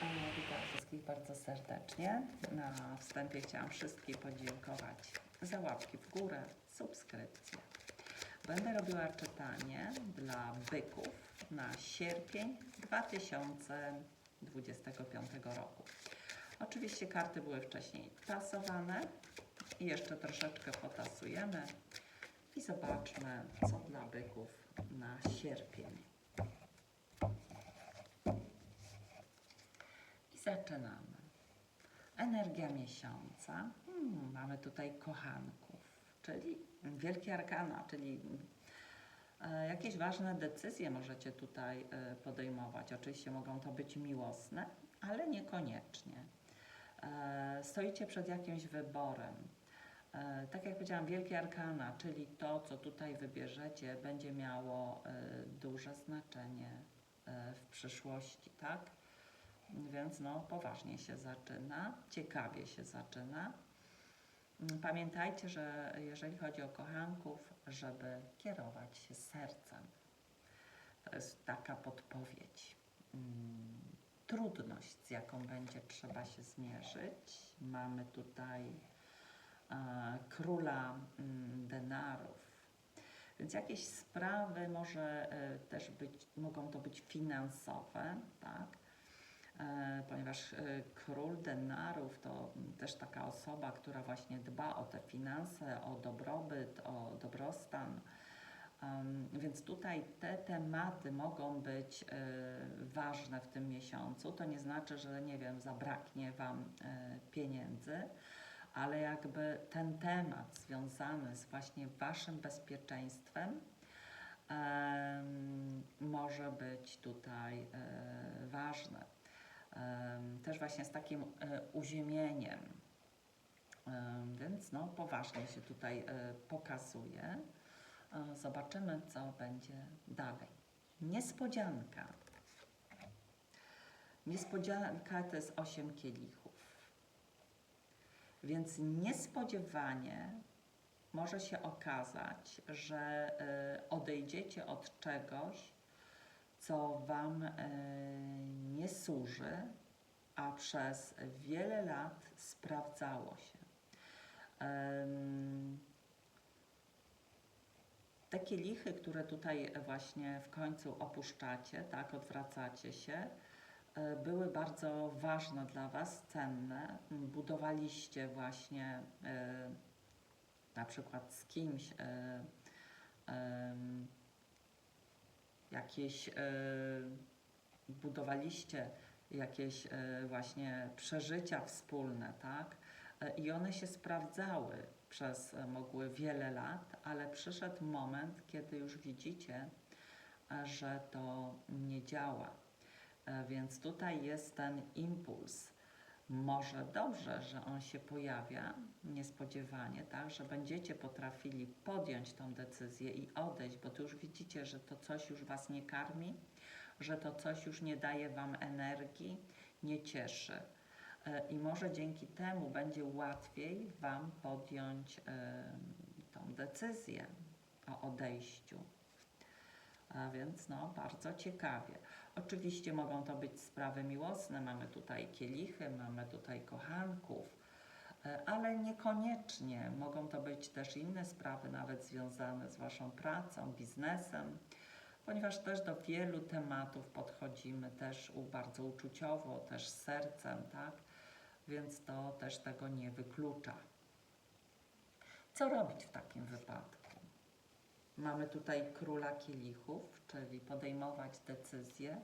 Witam wszystkich bardzo serdecznie. Na wstępie chciałam wszystkim podziękować za łapki w górę, subskrypcję. Będę robiła czytanie dla byków na sierpień 2025 roku. Oczywiście karty były wcześniej tasowane i jeszcze troszeczkę potasujemy i zobaczmy, co dla byków na sierpień. Zaczynamy. Energia miesiąca. Hmm, mamy tutaj kochanków, czyli wielkie arkana, czyli e, jakieś ważne decyzje możecie tutaj e, podejmować. Oczywiście mogą to być miłosne, ale niekoniecznie. E, stoicie przed jakimś wyborem. Tak jak powiedziałam, wielkie arkana, czyli to, co tutaj wybierzecie, będzie miało duże znaczenie w przyszłości, tak? Więc no, poważnie się zaczyna, ciekawie się zaczyna. Mm, Pamiętajcie, że jeżeli chodzi o kochanków, żeby kierować się sercem. To jest taka podpowiedź. Mm, Trudność, z jaką będzie trzeba się zmierzyć. Mamy tutaj e, króla mm, denarów. Więc jakieś sprawy może e, też być, mogą to być finansowe, tak? E, ponieważ e, król denarów to też taka osoba, która właśnie dba o te finanse, o dobrobyt, o dobrostan. Więc tutaj te tematy mogą być e, ważne w tym miesiącu. To nie znaczy, że nie wiem, zabraknie Wam pieniędzy, ale jakby ten temat związany z właśnie Waszym bezpieczeństwem em, może być tutaj ważny. Też właśnie z takim e, uziemieniem. Em, Więc no, poważnie się tutaj e, pokazuje. E, Zobaczymy, co będzie dalej. Niespodzianka. Niespodzianka to jest 8 kielichów. Więc niespodziewanie może się okazać, że odejdziecie od czegoś, co Wam nie służy, a przez wiele lat sprawdzało się. Em, te kielichy, które tutaj właśnie w końcu opuszczacie, tak, odwracacie się, e, były bardzo ważne dla Was, cenne. Budowaliście właśnie e, na przykład z kimś e, em, jakieś, e, budowaliście jakieś e, właśnie przeżycia wspólne, tak? E, I one się sprawdzały przez e, mogły wiele lat, ale przyszedł moment, kiedy już widzicie, że to nie działa. Więc tutaj jest ten impuls. Może dobrze, że on się pojawia niespodziewanie, tak, że będziecie potrafili podjąć tą decyzję i odejść, bo tu już widzicie, że to coś już was nie karmi, że to coś już nie daje wam energii, nie cieszy. E, I może dzięki temu będzie łatwiej Wam podjąć e, tą decyzję o odejściu. A więc no, bardzo ciekawie. Oczywiście mogą to być sprawy miłosne, mamy tutaj kielichy, mamy tutaj kochanków, e, ale niekoniecznie. Mogą to być też inne sprawy, nawet związane z Waszą pracą, biznesem, ponieważ też do wielu tematów podchodzimy też bardzo uczuciowo, też z sercem, tak? Więc to też tego nie wyklucza. Co robić w takim wypadku? Mamy tutaj króla kielichów, czyli podejmować decyzje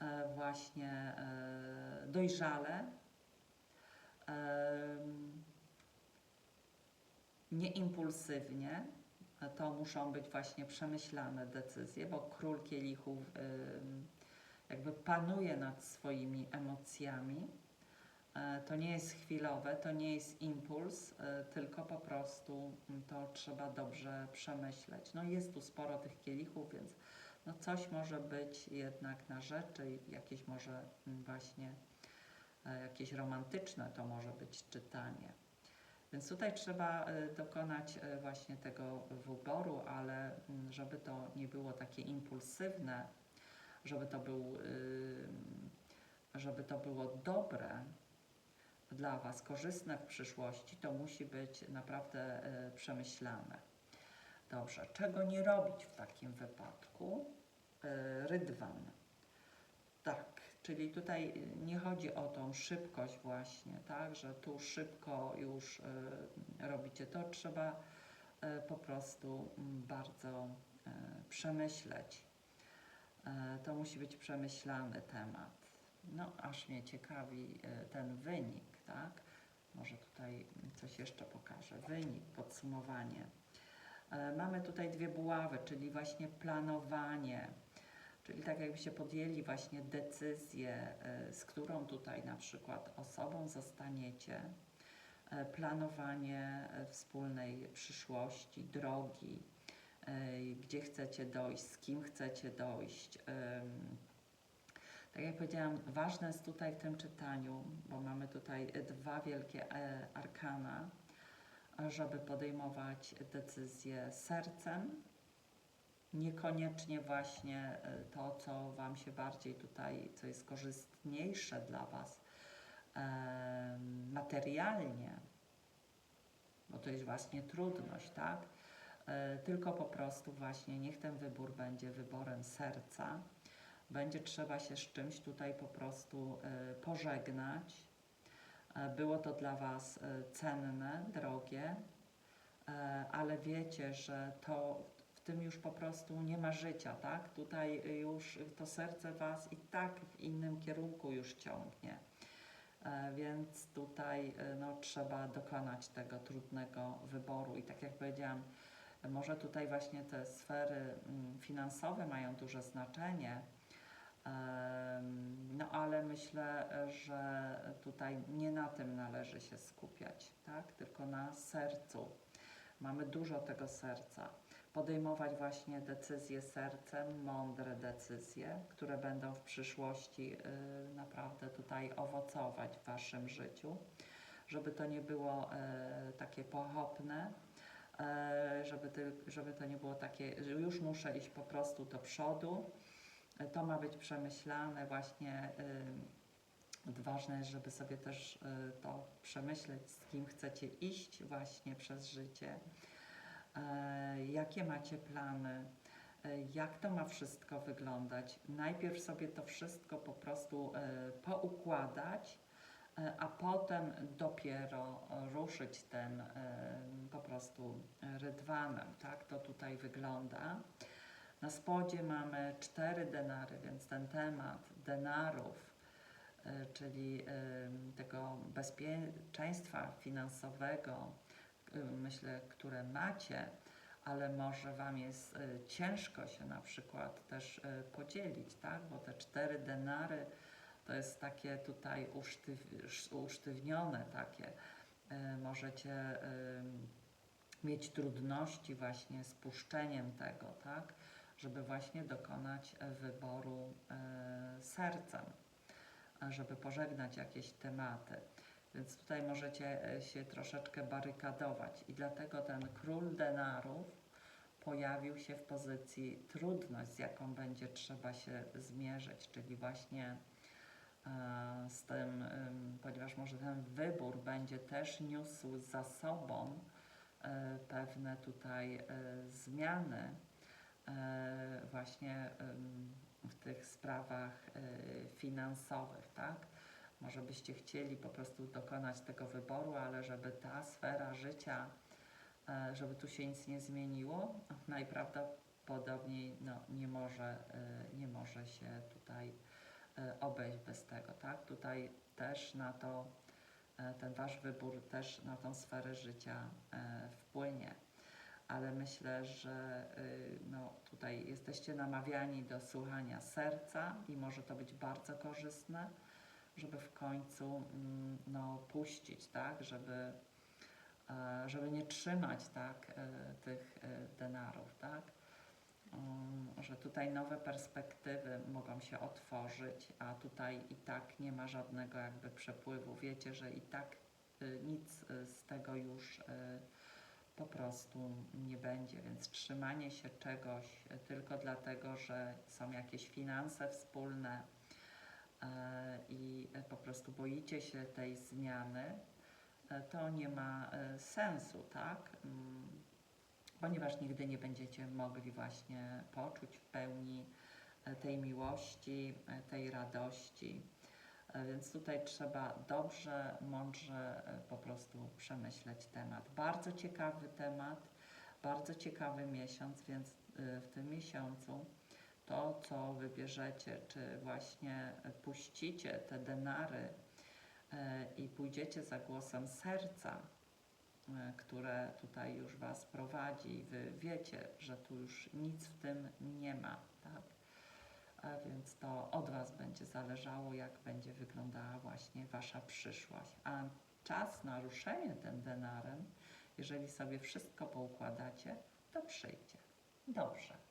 e, właśnie e, dojrzale, nieimpulsywnie. To muszą być właśnie przemyślane decyzje, bo król kielichów jakby panuje nad swoimi emocjami. E, To nie jest chwilowe, to nie jest impuls, e, tylko po prostu mm, to trzeba dobrze przemyśleć. No jest tu sporo tych kielichów, więc no coś może być jednak na rzeczy, jakieś może mm, właśnie e, jakieś romantyczne to może być czytanie. Więc tutaj trzeba e, dokonać e, właśnie tego wyboru, ale mm, żeby to nie było takie impulsywne, żeby to był, y, żeby to było dobre dla Was, korzystne w przyszłości, to musi być naprawdę e, przemyślane. Dobrze, czego nie robić w takim wypadku? Rydwan. Tak, czyli tutaj y, nie chodzi o tą szybkość właśnie, tak, że tu szybko już y, robicie to, trzeba y, po prostu mm, bardzo przemyśleć. To musi być przemyślany temat. No, aż mnie ciekawi ten wynik, tak? Może tutaj coś jeszcze pokażę. Wynik, podsumowanie. Mamy tutaj dwie buławy, czyli właśnie planowanie, czyli tak jakbyście podjęli właśnie decyzję, e, z którą tutaj na przykład osobą zostaniecie, e, planowanie e, wspólnej przyszłości, drogi, gdzie chcecie dojść, z kim chcecie dojść. Tak jak powiedziałam, ważne jest tutaj w tym czytaniu, bo mamy tutaj dwa wielkie arkana, żeby podejmować decyzje sercem, niekoniecznie właśnie e, to, co Wam się bardziej tutaj, co jest korzystniejsze dla Was materialnie, bo to jest właśnie trudność, tak? E, tylko po prostu właśnie niech ten wybór będzie wyborem serca. Będzie trzeba się z czymś tutaj po prostu e, pożegnać. Było to dla Was cenne, drogie, ale wiecie, że to tym już po prostu nie ma życia, tak? Tutaj już to serce Was i tak w innym kierunku już ciągnie. E, Więc tutaj e, no, trzeba dokonać tego trudnego wyboru. I tak jak powiedziałam, może tutaj właśnie te sfery mm, finansowe mają duże znaczenie, No ale myślę, że tutaj nie na tym należy się skupiać, tak? tylko na sercu. Mamy dużo tego serca. Podejmować właśnie decyzje sercem, mądre decyzje, które będą w przyszłości y, naprawdę tutaj owocować w Waszym życiu, żeby to nie było e, takie pochopne, e, żeby, ty, żeby to nie było takie, że już muszę iść po prostu do przodu, to ma być przemyślane właśnie. y, Ważne jest, żeby sobie też y, to przemyśleć, z kim chcecie iść właśnie przez życie, jakie macie plany, e, jak to ma wszystko wyglądać. Najpierw sobie to wszystko po prostu e, poukładać, e, a potem dopiero ruszyć e, po prostu rydwanem. Tak to tutaj wygląda. Na spodzie mamy cztery denary, więc ten temat denarów, czyli tego bezpieczeństwa finansowego, myślę, które macie, ale może Wam jest y, ciężko się na przykład też y, podzielić, tak? Bo te cztery denary to jest takie tutaj usztyw, usztywnione takie. Y, Możecie y, mieć trudności właśnie z puszczeniem tego, tak? żeby właśnie dokonać wyboru sercem, żeby pożegnać jakieś tematy. Więc tutaj możecie e, się troszeczkę barykadować i dlatego ten król denarów pojawił się w pozycji trudność, z jaką będzie trzeba się zmierzyć, czyli właśnie e, z tym, ym, ponieważ może ten wybór będzie też niósł za sobą e, pewne tutaj zmiany, właśnie w tych sprawach finansowych, tak? Może byście chcieli po prostu dokonać tego wyboru, ale żeby ta sfera życia, e, żeby tu się nic nie zmieniło, najprawdopodobniej no, nie, może, e, nie może się tutaj e, obejść bez tego, tak? Tutaj też na to, ten wasz wybór też na tą sferę życia wpłynie ale myślę, że y, no, tutaj jesteście namawiani do słuchania serca i może to być bardzo korzystne, żeby w końcu mm, no, puścić, tak, żeby, e, żeby nie trzymać tak, e, tych e, denarów, tak. Mm, że tutaj nowe perspektywy mogą się otworzyć, a tutaj i tak nie ma żadnego jakby przepływu. Wiecie, że i tak nic z tego już po prostu nie będzie, więc trzymanie się czegoś tylko dlatego, że są jakieś finanse wspólne i po prostu boicie się tej zmiany, e, to nie ma e, sensu, tak? Mm, Ponieważ nigdy nie będziecie mogli właśnie poczuć w pełni e, tej miłości, e, tej radości. E, Więc tutaj trzeba dobrze, mądrze e, po prostu przemyśleć temat. Bardzo ciekawy temat, bardzo ciekawy miesiąc, więc e, w tym miesiącu to, co wybierzecie, czy właśnie puścicie te denary e, i pójdziecie za głosem serca, e, które tutaj już Was prowadzi, Wy wiecie, że tu już nic w tym nie ma, tak? A więc to od Was będzie zależało, jak będzie wyglądała właśnie Wasza przyszłość. A czas na ruszenie tym denarem, jeżeli sobie wszystko poukładacie, to przyjdzie. Dobrze.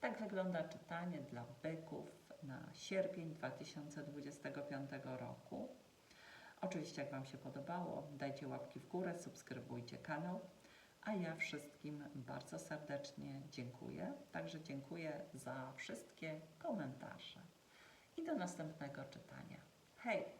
Tak wygląda czytanie dla byków na sierpień 2025 roku. Oczywiście, jak Wam się podobało, dajcie łapki w górę, subskrybujcie kanał. A ja wszystkim bardzo serdecznie dziękuję. Także dziękuję za wszystkie komentarze. I do następnego czytania. Hej!